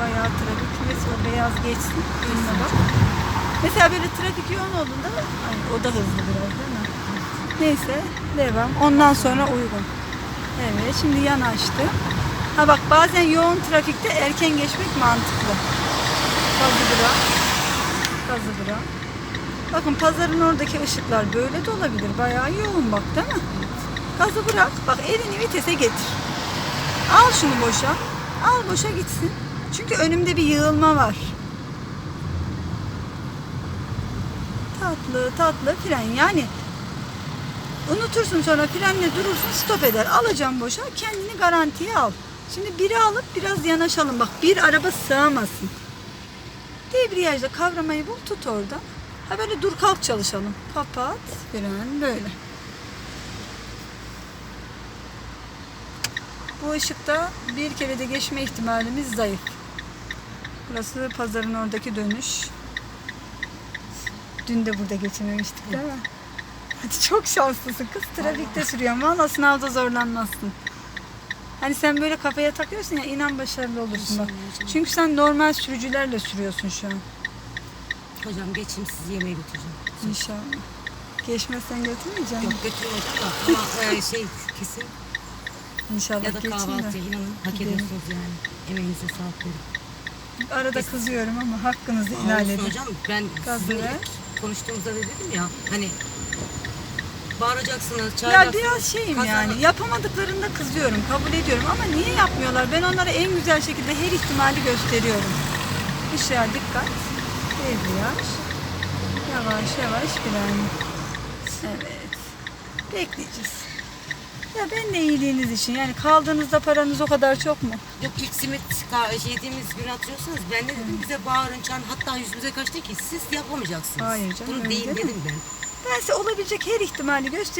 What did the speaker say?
bayağı trafik. Neyse o beyaz geçsin. Önüne bak. Mesela böyle trafik yoğun olduğunda ay, o da hızlı biraz değil mi? Neyse devam. Ondan sonra uygun. Evet şimdi yan açtı. Ha bak bazen yoğun trafikte erken geçmek mantıklı. Gazı bırak. Gazı bırak. Bakın pazarın oradaki ışıklar böyle de olabilir. Bayağı yoğun bak değil mi? Gazı bırak. Bak elini vitese getir. Al şunu boşa. Al boşa gitsin. Çünkü önümde bir yığılma var. Tatlı tatlı fren yani unutursun sonra frenle durursun stop eder. Alacağım boşa kendini garantiye al. Şimdi biri alıp biraz yanaşalım. Bak bir araba sığamasın. Debriyajda kavramayı bul tut orada. Ha böyle dur kalk çalışalım. Kapat fren böyle. Bu ışıkta bir kere de geçme ihtimalimiz zayıf. Burası pazarın oradaki dönüş. Dün de burada geçememiştik değil mi? Hadi çok şanslısın kız. Trafikte sürüyorsun. Valla sınavda zorlanmazsın. Hani sen böyle kafaya takıyorsun ya inan başarılı olursun bak. Çünkü sen normal sürücülerle sürüyorsun şu an. Hocam geçeyim sizi yemeğe götüreceğim. İnşallah. Geçmezsen götürmeyeceğim. Yok götürmeyeceğim da ama e, şey kesin İnşallah ya da kahvaltı de. inanın hak Gidelim. ediyorsunuz yani. Emeğinize sağlık verin. Arada kızıyorum ama hakkınızı olsun edin. hocam ben ilk konuştuğumuzda da dedim ya hani bağıracaksınız, Ya çağıracaksınız. biraz şeyim kazanın. yani yapamadıklarında kızıyorum kabul ediyorum ama niye yapmıyorlar ben onlara en güzel şekilde her ihtimali gösteriyorum. Işığa dikkat. Debriyaj. Yavaş yavaş fren. Evet. Bekleyeceğiz. Ya ben de iyiliğiniz için yani kaldığınızda paranız o kadar çok mu? Yok ilk simit ka- şey yediğimiz gün hatırlıyorsanız ben de dedim bize bağırın çağırın hatta yüzümüze kaçtı ki siz yapamayacaksınız. Hayır canım, Bunu öyle değil değil mi? dedim ben. Ben size olabilecek her ihtimali gösteriyorum.